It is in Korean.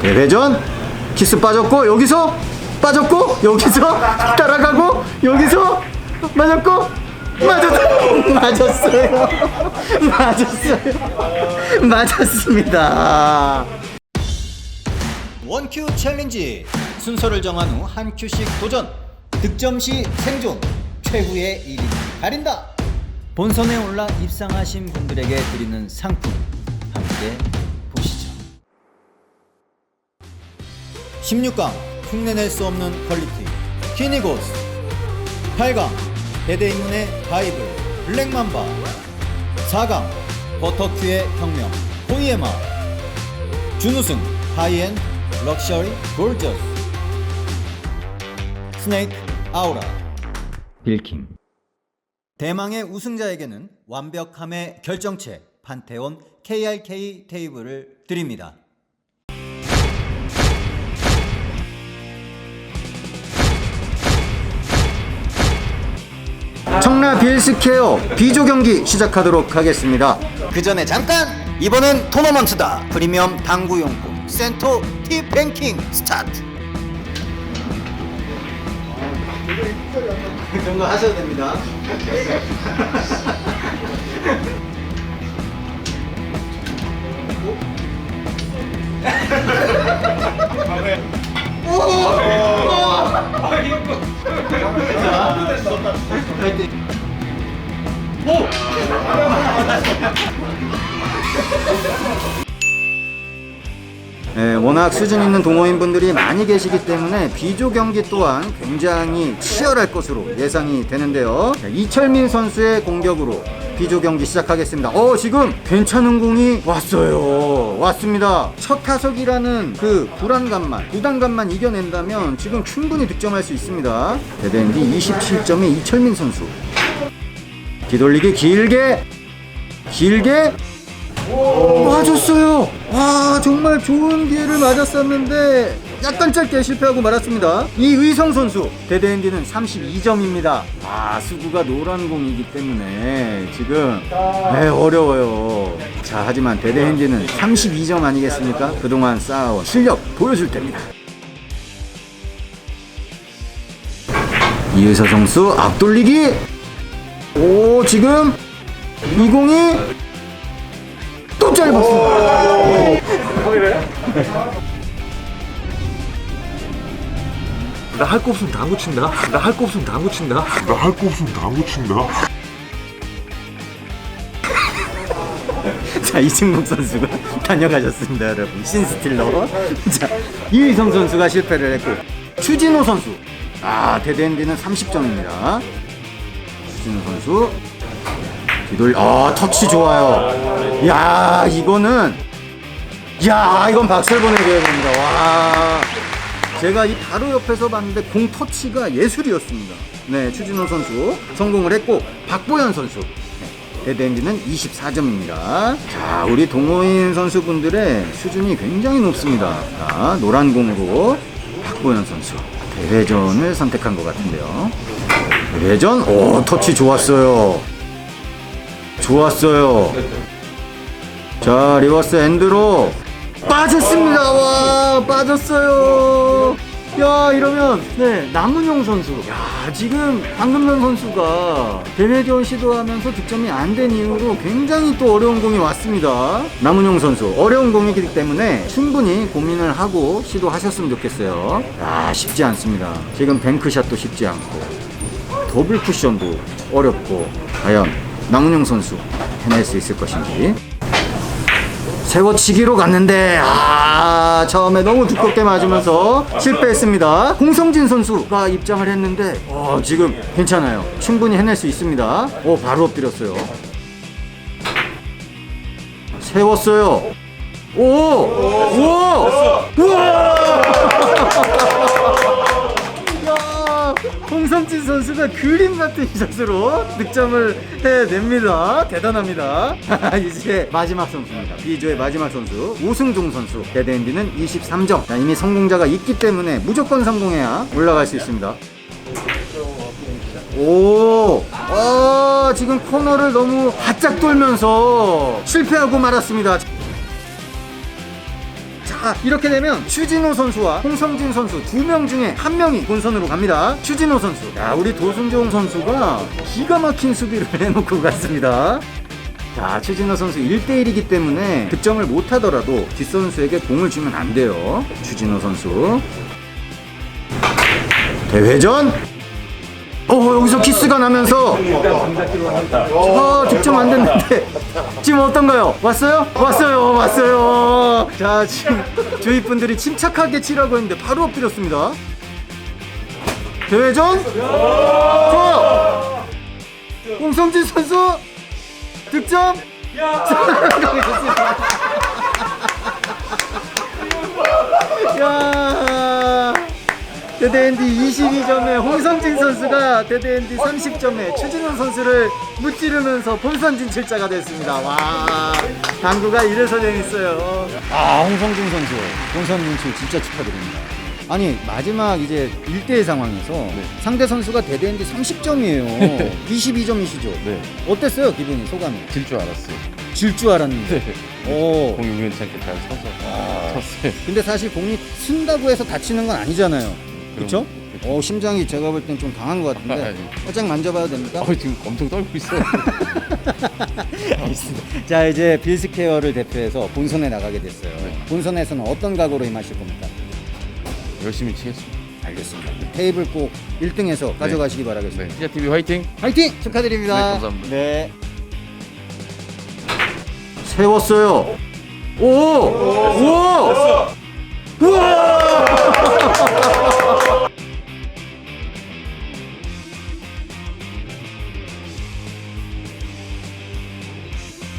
대회전. 키스 빠졌고 여기서 빠졌고 여기서 따라가고 여기서 맞았고 맞았 맞았어요. 맞았어요. 맞았습니다. 원큐 챌린지. 순서를 정한 후 한 큐씩 도전. 득점 시 생존. 최후의 1위 가린다. 본선에 올라 입상하신 분들에게 드리는 상품. 함께 16강 흉내낼 수 없는 퀄리티. 키니고스. 8강 대대인문의 바이블 블랙맘바. 4강 버터큐의 혁명 호이에마. 준우승 하이엔 럭셔리 골저스. 스네이크 아우라. 빌킹. 대망의 우승자에게는 완벽함의 결정체 판테온 KRK 테이블을 드립니다. 청라 빌스케어 비조 경기 시작하도록 하겠습니다. 그 전에 잠깐 이번엔 토너먼트다. 프리미엄 당구용품 센토 티뱅킹 스타트. 그 정도 하셔도 됩니다. 네, 워낙 수준 있는 동호인분들이 많이 계시기 때문에 비조 경기 또한 굉장히 치열할 것으로 예상이 되는데요. 자, 이철민 선수의 공격으로 비조 경기 시작하겠습니다. 어, 지금 괜찮은 공이 왔어요. 왔습니다. 첫 타석이라는 그 불안감만, 부담감만 이겨낸다면 지금 충분히 득점할 수 있습니다. 데드엔디 27점의 이철민 선수. 뒤돌리기 길게, 길게 맞았어요. 와 정말 좋은 기회를 맞았었는데 약간 짧게 실패하고 말았습니다. 이 의성 선수 데드엔디는 32점입니다. 아 수구가 노란 공이기 때문에 지금 네, 어려워요. 자 하지만 데드엔디는 32점 아니겠습니까? 그동안 쌓아온 실력 보여줄 때입니다. 이의서 선수 앞돌리기. 오 지금 이 공이 또 짧았습니다. 나할 거 없으면 당구 친다. 나 할 거 없으면 당구 친다. 나 할 거 없으면 당구 친다. 자 이승국 선수가 다녀가셨습니다 여러분 신스틸러 자 이의성 선수가 실패를 했고 추진호 선수 아 데드엔디는 30점입니다 추진호 선수 뒤돌 아 터치 좋아요 야 이거는 야 이건 박수를 보내줘야 됩니다 와 제가 이 바로 옆에서 봤는데 공 터치가 예술이었습니다 네 추진호 선수 성공을 했고 박보현 선수 데드엔디는 24점입니다. 자, 우리 동호인 선수분들의 수준이 굉장히 높습니다. 자, 노란 공으로 박보현 선수 대회전을 선택한 것 같은데요. 대회전, 오, 터치 좋았어요. 좋았어요. 자, 리버스 엔드로 빠졌습니다. 와, 빠졌어요. 야, 이러면 네, 남은용 선수. 야, 지금 방금전 선수가 베네디온 시도하면서 득점이 안 된 이후로 굉장히 또 어려운 공이 왔습니다. 남은용 선수 어려운 공이기 때문에 충분히 고민을 하고 시도하셨으면 좋겠어요. 아, 쉽지 않습니다. 지금 뱅크샷도 쉽지 않고 더블 쿠션도 어렵고 과연 남은용 선수 해낼 수 있을 것인지 세워치기로 갔는데 아 처음에 너무 두껍게 맞으면서 실패했습니다. 공성진 선수가 입장을 했는데 어, 지금 괜찮아요. 충분히 해낼 수 있습니다. 오 바로 엎드렸어요. 세웠어요. 오! 우 선수가 그림 같은 샷으로 득점을 해냅니다. 대단합니다. 이제 마지막 선수입니다. B조의 마지막 선수 오승종 선수. 데드엔디는 23점. 자, 이미 성공자가 있기 때문에 무조건 성공해야 올라갈 수 있습니다. 오, 아, 지금 코너를 너무 바짝 돌면서 실패하고 말았습니다. 자, 자 이렇게 되면 추진호 선수와 홍성진 선수 두 명 중에 한 명이 본선으로 갑니다. 추진호 선수. 야 우리 도순종 선수가 기가 막힌 수비를 해놓고 갔습니다. 자, 추진호 선수 1대1이기 때문에 득점을 못하더라도 뒷선수에게 공을 주면 안 돼요. 추진호 선수. 대회전! 어, 여기서 키스가 나면서. 아, 득점 안 됐는데. 지금 어떤가요? 왔어요? 왔어요, 왔어요. 자, 지금 저희 분들이 침착하게 치라고 했는데 바로 엎드렸습니다. 대회전! 어! 홍성진 선수! 득점! 야 데드엔디 22점에 홍성진 선수가 데드엔디 30점에 추진훈 선수를 무찌르면서 본선 진출자가 됐습니다. 와 당구가 이래서 재밌어요. 아 홍성진 선수 본선 진출 진짜 축하드립니다. 아니 마지막 이제 1대1 상황에서 상대 선수가 데드엔디 30점이에요. 22점이시죠? 네, 어땠어요 기분이 소감이? 질 줄 알았어요. 질 줄 알았는데. 네. 오. 공이 우연치 않게 잘 서서 쳤어요. 근데 사실 공이 쓴다고 해서 다치는 건 아니잖아요. 그렇죠? 그쵸. 어 심장이 제가 볼 땐 좀 강한 것 같은데 아니. 살짝 만져봐도 됩니까? 어, 지금 엄청 떨고. 알겠습니다. 자 이제 빌스케어를 대표해서 본선에 나가게 됐어요. 네. 본선에서는 어떤 각오로 임하실 겁니까? 열심히 치겠습니다. 알겠습니다. 테이블 꼭 1등해서 가져가시기 바라겠습니다. 네, 티자 TV 화이팅! 화이팅! 축하드립니다. 네, 감사합니다. 네. 세웠어요. 오! 오! 우와!